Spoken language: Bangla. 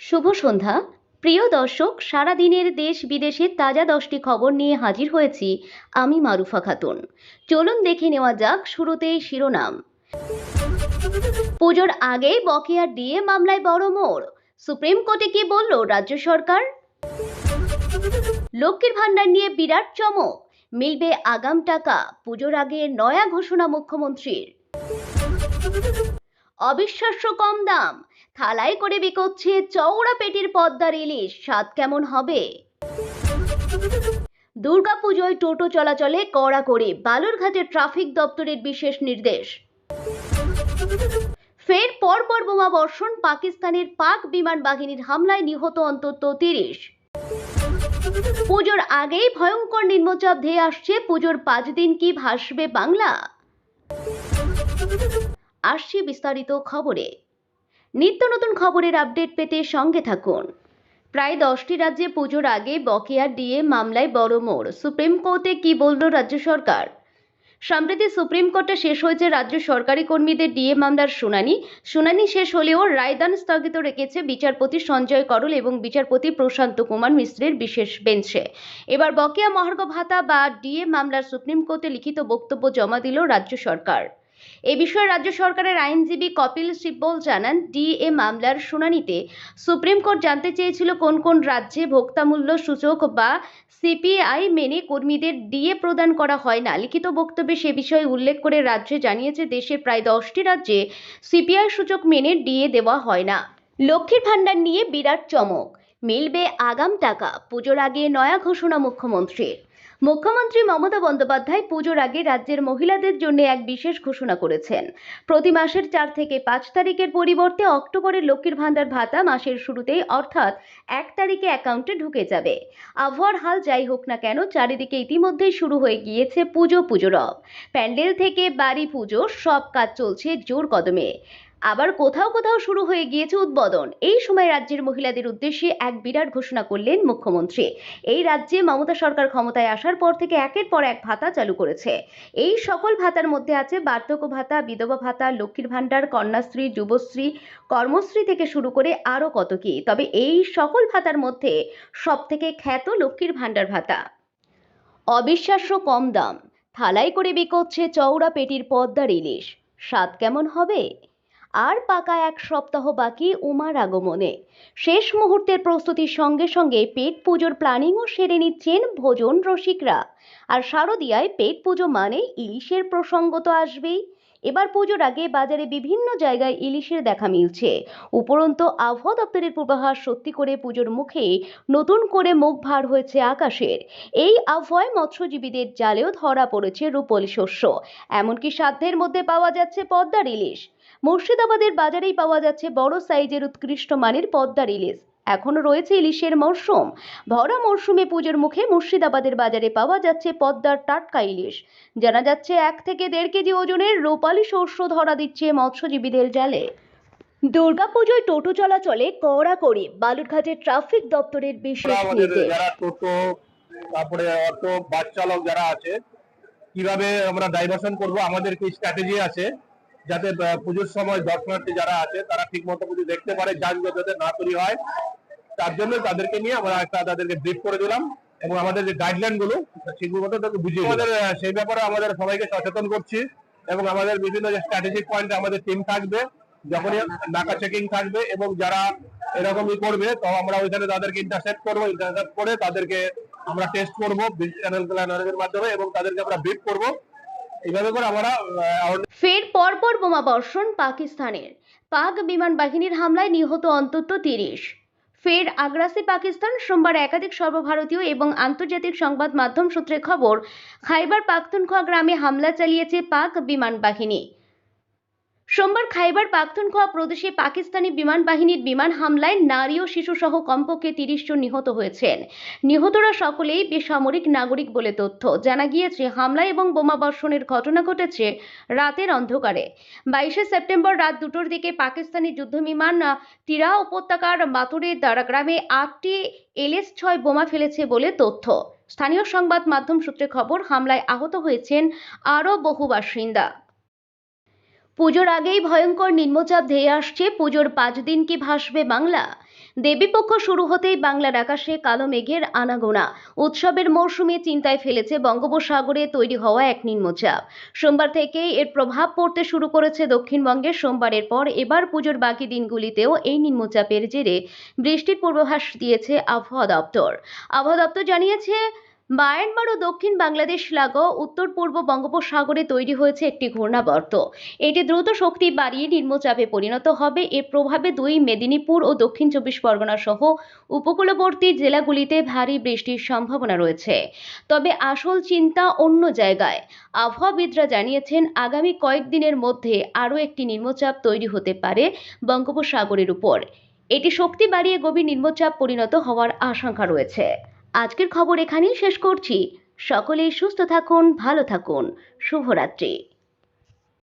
শুভ সন্ধ্যা। প্রিয় দর্শক, সারাদিনের দেশ বিদেশের তাজা দশটি খবর নিয়ে হাজির হয়েছি আমি মারুফা খাতুন। চলুন দেখে নেওয়া যাক শুরুতেই শিরোনাম। পুজোর আগেই বকেয়া ডিএ মামলায় বড় মোড়। সুপ্রিম কোর্টে কি বলল রাজ্য সরকার? লক্ষ্মীর ভাণ্ডার নিয়ে বিরাট চমক। মিলবে আগাম টাকা, পুজোর আগে নয়া ঘোষণা মুখ্যমন্ত্রীর। অবিশ্বাস্য কম দাম। থালায় করে বিকোচ্ছে চওড়া পেটির পদ্মার ইলিশ। স্বাদ কেমন হবে? দুর্গাপুজোয় টোটো চলাচলে কড়া করে বালুরঘাটে ট্রাফিক দপ্তরের বিশেষ নির্দেশ। ফের পরপর বোমা বর্ষণ, পাকিস্তানের পাক বিমান বাহিনীর হামলায় নিহত অন্তত তিরিশ। পুজোর আগেই ভয়ঙ্কর নিম্নচাপ ধেয়ে আসছে, পুজোর পাঁচ দিন কি ভাসবে বাংলা? আসছি বিস্তারিত খবরে। নিত্য নতুন খবরের আপডেট পেতে সঙ্গে থাকুন। প্রায় দশটি রাজ্যে পুজোর আগে বকেয়া ডিএ মামলায় বড় মোড়। সুপ্রিম কোর্টে কি বলল রাজ্য সরকার? সম্প্রতি সুপ্রিম কোর্টে শেষ হয়েছে রাজ্য সরকারি কর্মীদের ডিএ মামলার শুনানি। শুনানি শেষ হলেও রায়দান স্থগিত রেখেছে বিচারপতি সঞ্জয় করল এবং বিচারপতি প্রশান্ত কুমার মিশ্রের বিশেষ বেঞ্চে। এবার বকেয়া মহার্ঘ ভাতা বা ডিএ মামলার সুপ্রিম কোর্টে লিখিত বক্তব্য জমা দিল রাজ্য সরকার। এ বিষয়ে রাজ্য সরকারের আইনজীবী কপিল সিব্বল জানান, ডিএ মামলার শুনানিতে সুপ্রিম কোর্ট জানতে চেয়েছিল কোন কোন রাজ্যে ভোক্তামূল্য সূচক বা সিপিআই মেনে কর্মীদের ডিএ প্রদান করা হয় না। লিখিত বক্তব্যে সে বিষয়ে উল্লেখ করে রাজ্যে জানিয়েছে, দেশের প্রায় দশটি রাজ্যে সিপিআই সূচক মেনে ডিএ দেওয়া হয় না। লক্ষ্মীর ভাণ্ডার নিয়ে বিরাট চমক। মিলবে আগাম টাকা। পুজোর আগে নয়া ঘোষণা মুখ্যমন্ত্রীর। মুখ্যমন্ত্রী মমতা বন্দ্যোপাধ্যায় পুজোর আগে রাজ্যের মহিলাদের জন্য এক বিশেষ ঘোষণা করেছেন। প্রতি মাসের চার থেকে পাঁচ তারিখের পরিবর্তে অক্টোবরের লক্ষ্মীর ভাণ্ডার ভাতা মাসের শুরুতেই অর্থাৎ এক তারিখে অ্যাকাউন্টে ঢুকে যাবে। আবহাওয়ার হাল যাই হোক না কেন চারিদিকে ইতিমধ্যেই শুরু হয়ে গিয়েছে পুজো পুজো রব প্যান্ডেল থেকে বাড়ি পুজো, সব কাজ চলছে জোর কদমে। আবার কোথাও কোথাও শুরু হয়ে গিয়েছে উদ্বোধন। এই সময় রাজ্যের মহিলাদের উদ্দেশ্যে এক বিরাট ঘোষণা করলেন মুখ্যমন্ত্রী। এই রাজ্যে মমতা সরকার ক্ষমতায় আসার পর থেকে একের পর এক ভাতা চালু করেছে। এই সকল ভাতার মধ্যে আছে বার্ধক্য ভাতা, বিধবা ভাতা, লক্ষ্মীর ভাণ্ডার, কন্যাশ্রী, যুবশ্রী, কর্মশ্রী থেকে শুরু করে আরও কত কি। তবে এই সকল ভাতার মধ্যে সব থেকে খ্যাত লক্ষ্মীর ভাণ্ডার ভাতা। অবিশ্বাস্য কম দাম। থালাই করে বিকোচ্ছে চওড়া পেটির পদ্মার ইলিশ। স্বাদ কেমন হবে? আর পাকা এক সপ্তাহ বাকি উমার আগমনে। শেষ মুহূর্তের প্রস্তুতির সঙ্গে সঙ্গে পেট পুজোর প্ল্যানিংও সেরে নিচ্ছেন ভোজন রসিকরা। আর শারদিয়ায় পেট পুজো মানে ইলিশের প্রসঙ্গ তো আসবেই। এবার পুজোর আগে বাজারে বিভিন্ন জায়গায় ইলিশের দেখা মিলছে। উপরন্ত আবহাওয়া দপ্তরের পূর্বাভাস সত্যি করে পুজোর মুখে নতুন করে মুখ ভার হয়েছে আকাশের। এই আবহাওয়ায় মৎস্যজীবীদের জালেও ধরা পড়েছে রূপলি শস্য। এমনকি সাধ্যের মধ্যে পাওয়া যাচ্ছে পদ্মার ইলিশ। মুর্শিদাবাদের বাজারেই পাওয়া যাচ্ছে বড় সাইজের উৎকৃষ্ট মানের পদ্মার ইলিশ। এখনও রয়েছে ইলিশের মরশুম। ভরা মরশুমে পুজোর মুখে মুর্শিদাবাদের বাজারে পাওয়া যাচ্ছে পদ্মার টাটকা ইলিশ। জানা যাচ্ছে এক থেকে দেড় কেজি ওজনের রূপালী শস্য ধরা দিচ্ছে মৎস্যজীবীদের জালে। দুর্গাপুজোয় টোটো চলাচলে কড়াকড়ি। বালুরঘাটের ট্রাফিক দপ্তরের বিশেষ নির্দেশ। যারা টোটো তারপরে অটো বাস চালক যারা আছে কীভাবে আমরা ডাইভার্সন করব? আমাদের কি স্ট্র্যাটেজি আছে? যাতে পুজোর সময় দর্শনার্থী যারা আছে, তারা ঠিক মতো পুজো দেখতে পারে, যানজট যাতে না তৈরি হয়। তার জন্য তাদেরকে নিয়ে আমরা একটা তাদেরকে ব্রিফ করে দিলাম এবং আমাদের যে গাইডলাইনগুলো সেগুলো মতো বুঝিয়ে আমাদের সেই ব্যাপারে আমাদের সবাইকে সচেতন করছি এবং আমাদের বিভিন্ন যে স্ট্র্যাটেজিক পয়েন্টে আমাদের টিম থাকবে, যখনই নাকা চেকিং থাকবে এবং যারা এরকমই করবে, তো আমরা ওইখানে তাদেরকে ইন্টারসেপ্ট করব ইন্টারসেপ্ট করে তাদেরকে আমরা টেস্ট করব প্ল্যানারের মাধ্যমে এবং তাদেরকে আমরা ব্রিফ করব। এইভাবে করে আমরা ফের পরপর বোমা বর্ষণ পাকিস্তানের। পাক বিমান বাহিনীর হামলায় নিহত অন্তত তিরিশ। ফের আগ্রাসী পাকিস্তান সোমবার একাধিক সর্বভারতীয় এবং আন্তর্জাতিক সংবাদ মাধ্যম সূত্রে খবর, খাইবার পাখতুনখোয়া গ্রামে হামলা চালিয়েছে পাক বিমান বাহিনী। সোমবার খাইবার পাখতুনখোয়া প্রদেশে পাকিস্তানি বিমান বাহিনীর বিমান হামলায় নারী ও শিশুসহ কমপক্ষে তিরিশ জন নিহত হয়েছেন। নিহতরা সকলেই বেসামরিক নাগরিক বলে তথ্য। জানা গিয়েছে হামলা এবং বোমা বর্ষণের ঘটনা ঘটেছে রাতের অন্ধকারে। বাইশে সেপ্টেম্বর রাত দুটোর দিকে পাকিস্তানি যুদ্ধবিমান তিরা উপত্যকার মাতুরের দ্বারা গ্রামে আটটি এলএস ছয় বোমা ফেলেছে বলে তথ্য। স্থানীয় সংবাদ মাধ্যম সূত্রে খবর, হামলায় আহত হয়েছেন আরও বহু বাসিন্দা। পুজোর আগেই ভয়ঙ্কর নিম্নচাপ ধেয়ে আসছে। পুজোর পাঁচ দিন কি ভাসবে বাংলা? দেবীপক্ষ শুরু হতেই বাংলার আকাশে কালো মেঘের আনাগোনা। উৎসবের মরশুমে চিন্তায় ফেলেছে বঙ্গোপসাগরে তৈরি হওয়া এক নিম্নচাপ। সোমবার থেকেই এর প্রভাব পড়তে শুরু করেছে দক্ষিণবঙ্গে। সোমবারের পর এবার পুজোর বাকি দিনগুলিতেও এই নিম্নচাপের জেরে বৃষ্টির পূর্বাভাস দিয়েছে আবহাওয়া দপ্তর। আবহাওয়া দপ্তর জানিয়েছে মায়ানমার ও দক্ষিণ বাংলাদেশ লাগোয়া উত্তর পূর্ব বঙ্গোপসাগরে তৈরি হয়েছে একটি ঘূর্ণাবর্ত। এটি দ্রুত শক্তি বাড়িয়ে নিম্নচাপে পরিণত হবে। এর প্রভাবে দুই মেদিনীপুর ও দক্ষিণ চব্বিশ পরগনা সহ উপকূলবর্তী জেলাগুলিতে ভারী বৃষ্টির সম্ভাবনা রয়েছে। তবে আসল চিন্তা অন্য জায়গায়। আবহাওয়াবিদরা জানিয়েছেন, আগামী কয়েকদিনের মধ্যে আরও একটি নিম্নচাপ তৈরি হতে পারে বঙ্গোপসাগরের উপর। এটি শক্তি বাড়িয়ে গভীর নিম্নচাপ পরিণত হওয়ার আশঙ্কা রয়েছে। আজকের খবর এখানেই শেষ করছি। সকলেই সুস্থ থাকুন ভালো থাকুন। শুভরাত্রি।